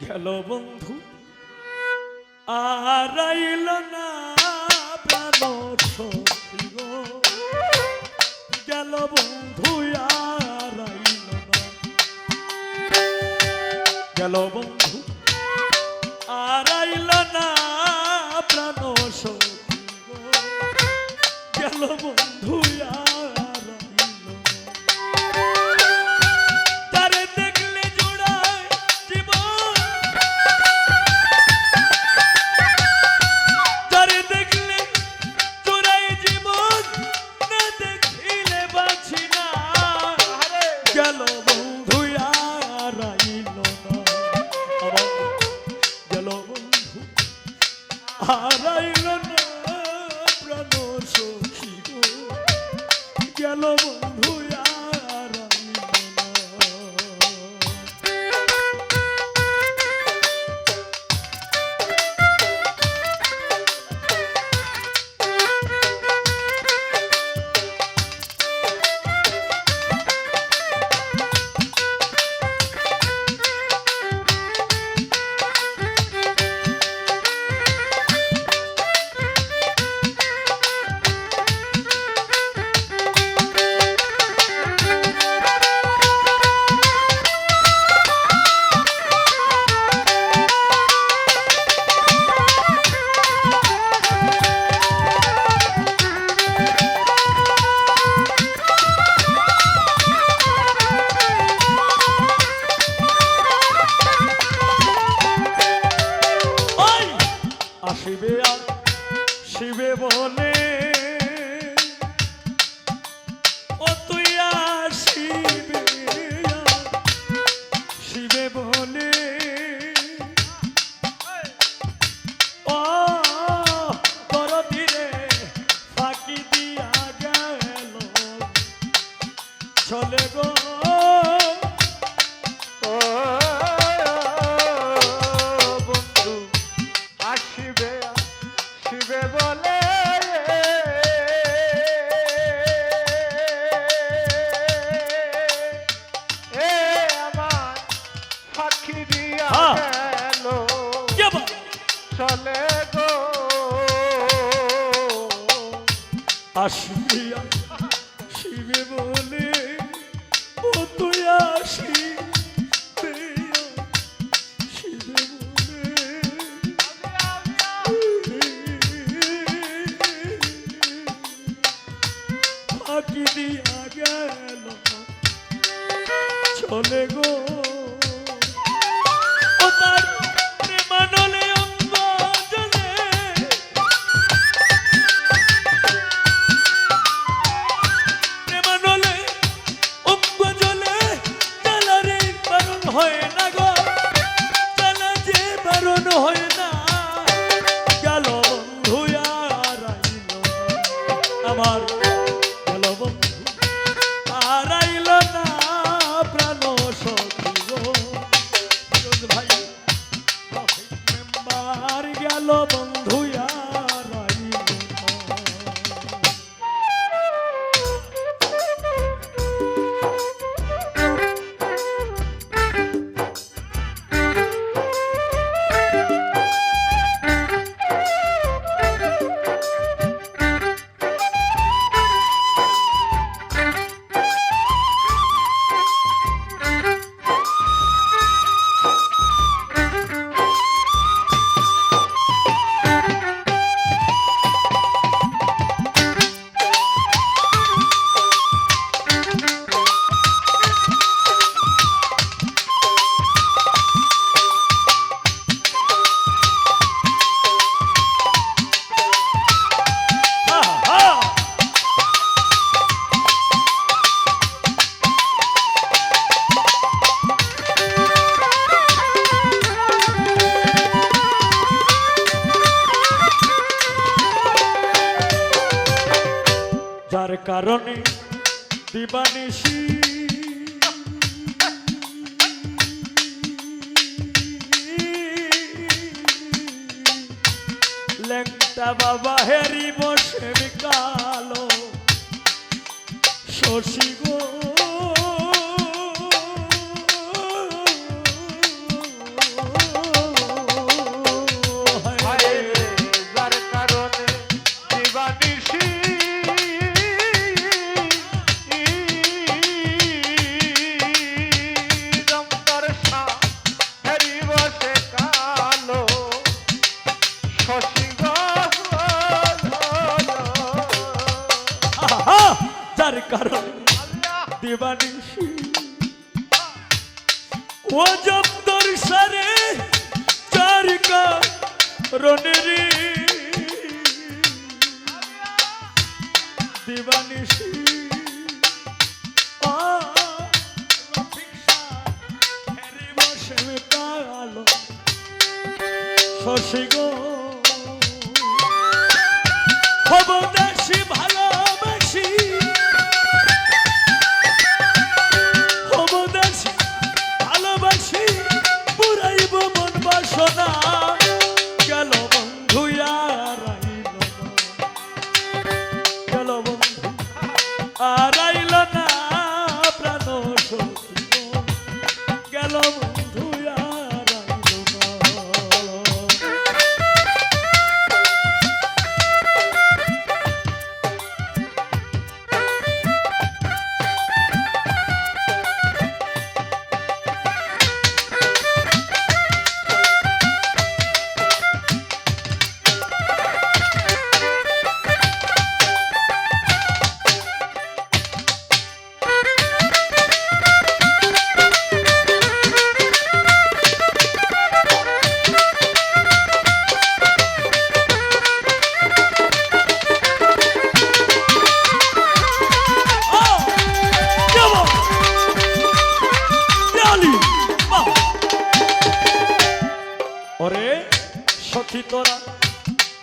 গেল বন্ধু আর রইল না প্রাণ সখী গেল বন্ধু আর গেল বন্ধু আর না প্রাণ গেল বন্ধু গেল বন্ধু শিবে শিবে বনে আসবে বলে চলে গো। আসবি আসিবে বলে ও তুই আসি গেল চলে গো। দিবানিশি। লেংটা বাবা হেরি বসে কালো শশী গো। দিবানিশি ও জব্দর সারে চারিকা রনেরি কালো শশী সখী তোরা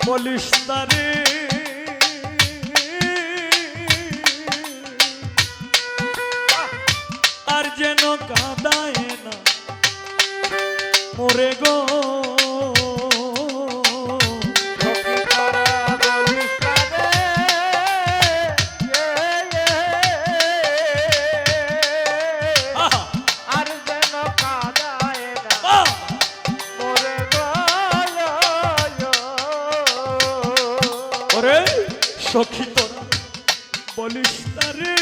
বলিস তারে আর যেন কাঁদায় না মরে গো। রে, সখী তোরা, বলিস তারে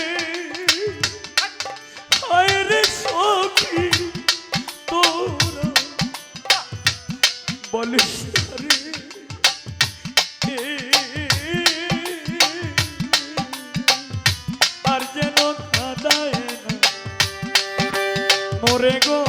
হায় রে সখী তোরা, বলিস আর যেন কাদায় মরে গো